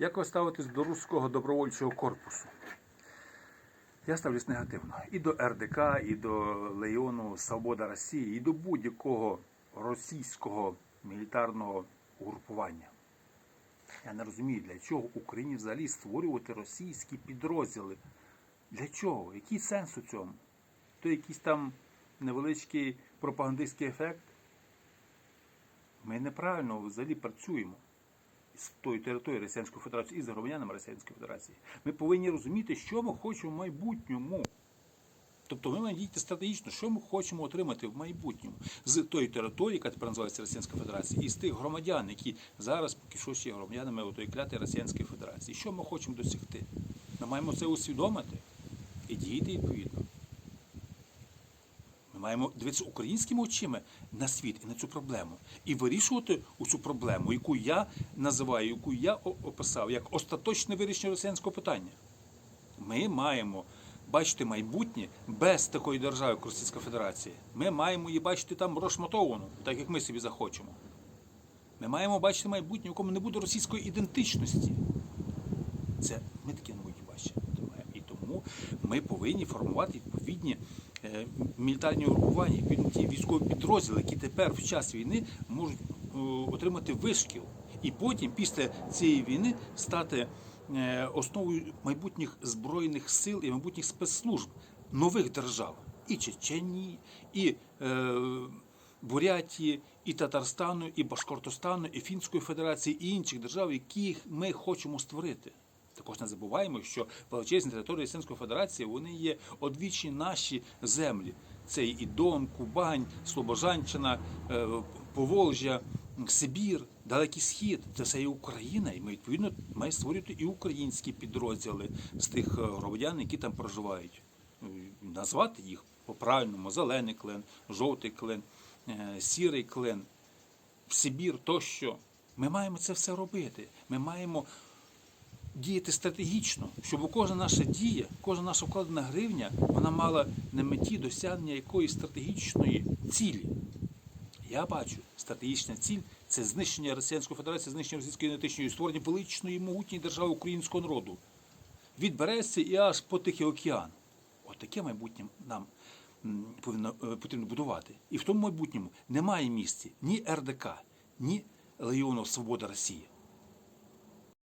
Як ви ставитесь до руського добровольчого корпусу? Я ставлюсь негативно. І до РДК, і до Леону Свобода Росії, і до будь-якого російського мілітарного угрупування. Я не розумію, для чого Україні взагалі створювати російські підрозділи. Для чого? Який сенс у цьому? То якийсь там невеличкий пропагандистський ефект? Ми неправильно взагалі працюємо з тої території Російської Федерації і з громадянами Російської Федерації. Ми повинні розуміти, що ми хочемо в майбутньому. Тобто ми маємо діяти стратегічно, що ми хочемо отримати в майбутньому з тої території, яка тепер називається Російська Федерація, і з тих громадян, які зараз поки що ще громадянами тої клятої Російської Федерації. Що ми хочемо досягти? Ми маємо це усвідомити і діяти відповідно. Маємо дивитися українськими очима на світ і на цю проблему. І вирішувати цю проблему, яку я називаю, яку я описав як остаточне вирішення росіянського питання. Ми маємо бачити майбутнє без такої держави, як Російська Федерація. Ми маємо її бачити там розшматовану, так як ми собі захочемо. Ми маємо бачити майбутнє, в якому не буде російської ідентичності. Це ми таке не будемо. І тому ми повинні формувати відповідні мілітарні угрупування, ті військові підрозділи, які тепер в час війни можуть е, отримати вишкіл. І потім, після цієї війни, стати е, основою майбутніх збройних сил і майбутніх спецслужб нових держав і Чеченії, і е, Бурятії, і Татарстану, і Башкортостану, і Фінської Федерації, і інших держав, яких ми хочемо створити. Також не забуваємо, що величезні території Російської Федерації вони є одвічні наші землі. Це і Дон, Кубань, Слобожанщина, е, Поволжя, Сибір, Далекий Схід. Це все є Україна, і ми відповідно маємо створювати і українські підрозділи з тих е, громадян, які там проживають. Е, Назвати їх по-правильному: зелений клен, жовтий клен, сірий клен, Сибір тощо. Ми маємо це все робити. Ми маємо діяти стратегічно, щоб кожна наша дія, кожна наша вкладена гривня, вона мала на меті досягнення якоїсь стратегічної цілі. Я бачу, стратегічна ціль це знищення Російської Федерації, знищення російської ідентичної і створення величної могутньої держави українського народу. Від Березці і аж по Тихий океан. От таке майбутнє нам повинно, е, потрібно будувати. І в тому майбутньому немає місця ні РДК, ні Леонов Свобода Росії.